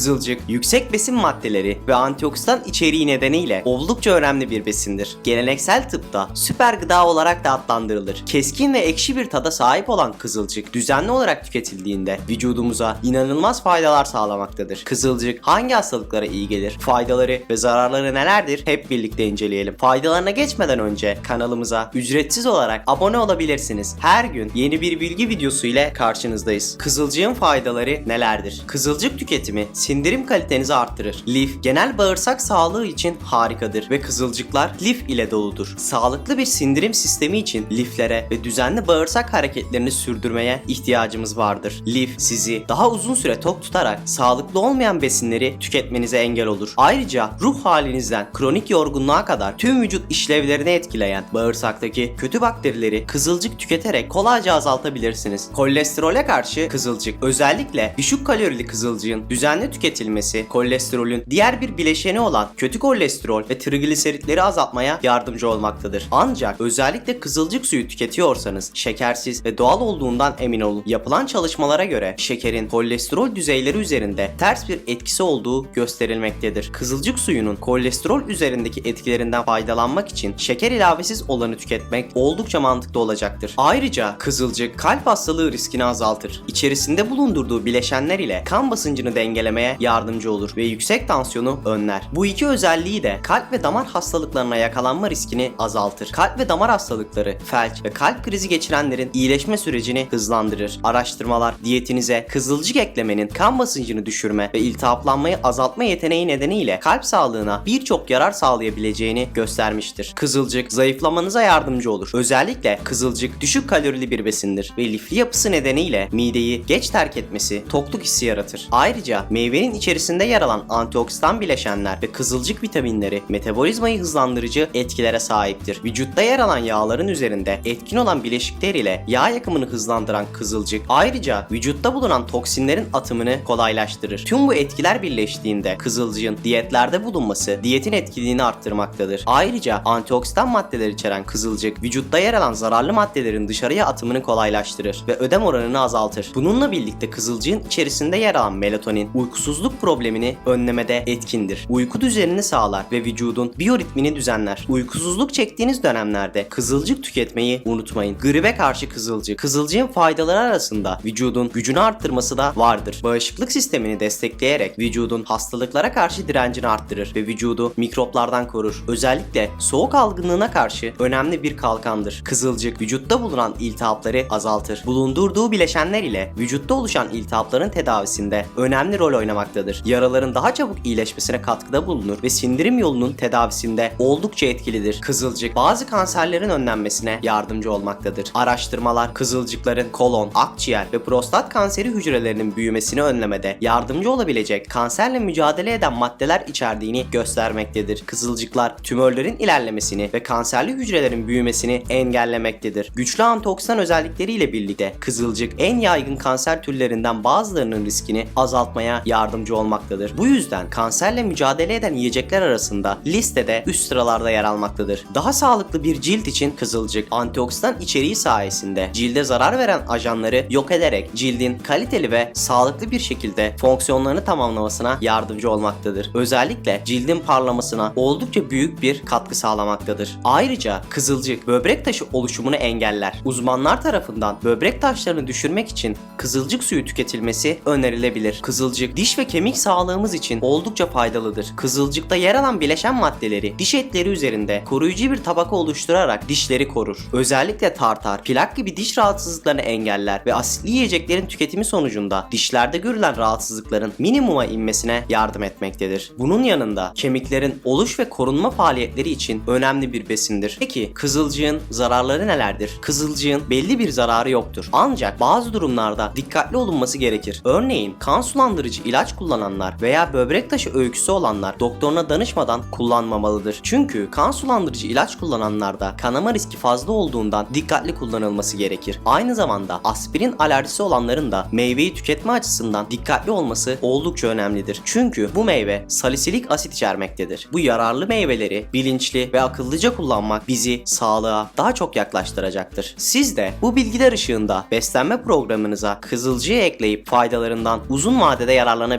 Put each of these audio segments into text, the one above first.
Kızılcık, yüksek besin maddeleri ve antioksidan içeriği nedeniyle oldukça önemli bir besindir. Geleneksel tıpta süper gıda olarak da adlandırılır. Keskin ve ekşi bir tada sahip olan kızılcık düzenli olarak tüketildiğinde vücudumuza inanılmaz faydalar sağlamaktadır. Kızılcık hangi hastalıklara iyi gelir? Faydaları ve zararları nelerdir? Hep birlikte inceleyelim. Faydalarına geçmeden önce kanalımıza ücretsiz olarak abone olabilirsiniz. Her gün yeni bir bilgi videosu ile karşınızdayız. Kızılcığın faydaları nelerdir? Kızılcık tüketimi sindirim kalitenizi arttırır. Lif genel bağırsak sağlığı için harikadır ve kızılcıklar lif ile doludur. Sağlıklı bir sindirim sistemi için liflere ve düzenli bağırsak hareketlerini sürdürmeye ihtiyacımız vardır. Lif sizi daha uzun süre tok tutarak sağlıklı olmayan besinleri tüketmenize engel olur. Ayrıca ruh halinizden kronik yorgunluğa kadar tüm vücut işlevlerini etkileyen bağırsaktaki kötü bakterileri kızılcık tüketerek kolayca azaltabilirsiniz. Kolesterole karşı kızılcık özellikle düşük kalorili kızılcığın düzenli tüketilmesi kolesterolün diğer bir bileşeni olan kötü kolesterol ve trigliseritleri azaltmaya yardımcı olmaktadır. Ancak özellikle kızılcık suyu tüketiyorsanız şekersiz ve doğal olduğundan emin olun. Yapılan çalışmalara göre şekerin kolesterol düzeyleri üzerinde ters bir etkisi olduğu gösterilmektedir. Kızılcık suyunun kolesterol üzerindeki etkilerinden faydalanmak için şeker ilavesiz olanı tüketmek oldukça mantıklı olacaktır. Ayrıca kızılcık kalp hastalığı riskini azaltır. İçerisinde bulundurduğu bileşenler ile kan basıncını dengelemeye yardımcı olur ve yüksek tansiyonu önler. Bu iki özelliği de kalp ve damar hastalıklarına yakalanma riskini azaltır. Kalp ve damar hastalıkları, felç ve kalp krizi geçirenlerin iyileşme sürecini hızlandırır. Araştırmalar diyetinize kızılcık eklemenin kan basıncını düşürme ve iltihaplanmayı azaltma yeteneği nedeniyle kalp sağlığına birçok yarar sağlayabileceğini göstermiştir. Kızılcık zayıflamanıza yardımcı olur. Özellikle kızılcık düşük kalorili bir besindir ve lifli yapısı nedeniyle mideyi geç terk etmesi tokluk hissi yaratır. Ayrıca meyvenin içerisinde yer alan antioksidan bileşenler ve kızılcık vitaminleri metabolizmayı hızlandırıcı etkilere sahiptir. Vücutta yer alan yağların üzerinde etkin olan bileşikler ile yağ yakımını hızlandıran kızılcık ayrıca vücutta bulunan toksinlerin atımını kolaylaştırır. Tüm bu etkiler birleştiğinde kızılcığın diyetlerde bulunması diyetin etkiliğini arttırmaktadır. Ayrıca antioksidan maddeler içeren kızılcık vücutta yer alan zararlı maddelerin dışarıya atımını kolaylaştırır ve ödem oranını azaltır. Bununla birlikte kızılcığın içerisinde yer alan melatonin uykusuzluk problemini önlemede etkindir. Uyku düzenini sağlar ve vücudun biyoritmini düzenler. Uykusuzluk çektiğiniz dönemlerde kızılcık tüketmeyi unutmayın. Gribe karşı kızılcık. Kızılcığın faydaları arasında vücudun gücünü arttırması da vardır. Bağışıklık sistemini destekleyerek vücudun hastalıklara karşı direncini arttırır ve vücudu mikroplardan korur. Özellikle soğuk algınlığına karşı önemli bir kalkandır. Kızılcık vücutta bulunan iltihapları azaltır. Bulundurduğu bileşenler ile vücutta oluşan iltihapların tedavisinde önemli rol oynamaktadır. Yaraların daha çabuk iyileşmesine katkıda bulunur ve sindirim yolunun tedavisinde oldukça etkilidir. Kızılcık bazı kanserlerin önlenmesine yardımcı olmaktadır. Araştırmalar kızılcıkların kolon, akciğer ve prostat kanseri hücrelerinin büyümesini önlemede yardımcı olabilecek kanserle mücadele eden maddeler içerdiğini göstermektedir. Kızılcıklar tümörlerin ilerlemesini ve kanserli hücrelerin büyümesini engellemektedir. Güçlü antioksidan özellikleriyle birlikte kızılcık en yaygın kanser türlerinden bazılarının riskini azaltmaya yardımcı olmaktadır. Bu yüzden kanserle mücadele eden yiyecekler arasında listede üst sıralarda yer almaktadır. Daha sağlıklı bir cilt için kızılcık antioksidan içeriği sayesinde cilde zarar veren ajanları yok ederek cildin kaliteli ve sağlıklı bir şekilde fonksiyonlarını tamamlamasına yardımcı olmaktadır. Özellikle cildin parlamasına oldukça büyük bir katkı sağlamaktadır. Ayrıca kızılcık böbrek taşı oluşumunu engeller. Uzmanlar tarafından böbrek taşlarını düşürmek için kızılcık suyu tüketilmesi önerilebilir. Kızılcık diş ve kemik sağlığımız için oldukça faydalıdır. Kızılcıkta yer alan bileşen maddeleri diş etleri üzerinde koruyucu bir tabaka oluşturarak dişleri korur. Özellikle tartar, plak gibi diş rahatsızlıklarını engeller ve asitli yiyeceklerin tüketimi sonucunda dişlerde görülen rahatsızlıkların minimuma inmesine yardım etmektedir. Bunun yanında kemiklerin oluş ve korunma faaliyetleri için önemli bir besindir. Peki kızılcığın zararları nelerdir? Kızılcığın belli bir zararı yoktur. Ancak bazı durumlarda dikkatli olunması gerekir. Örneğin kan sulandırıcı ilaç kullananlar veya böbrek taşı öyküsü olanlar doktoruna danışmadan kullanmamalıdır. Çünkü kan sulandırıcı ilaç kullananlarda kanama riski fazla olduğundan dikkatli kullanılması gerekir. Aynı zamanda aspirin alerjisi olanların da meyveyi tüketme açısından dikkatli olması oldukça önemlidir. Çünkü bu meyve salisilik asit içermektedir. Bu yararlı meyveleri bilinçli ve akıllıca kullanmak bizi sağlığa daha çok yaklaştıracaktır. Siz de bu bilgiler ışığında beslenme programınıza kızılcığı ekleyip faydalarından uzun vadede yararlanabilirsiniz.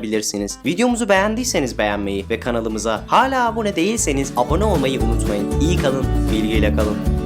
Videomuzu beğendiyseniz beğenmeyi ve kanalımıza hala abone değilseniz abone olmayı unutmayın. İyi kalın, bilgiyle kalın.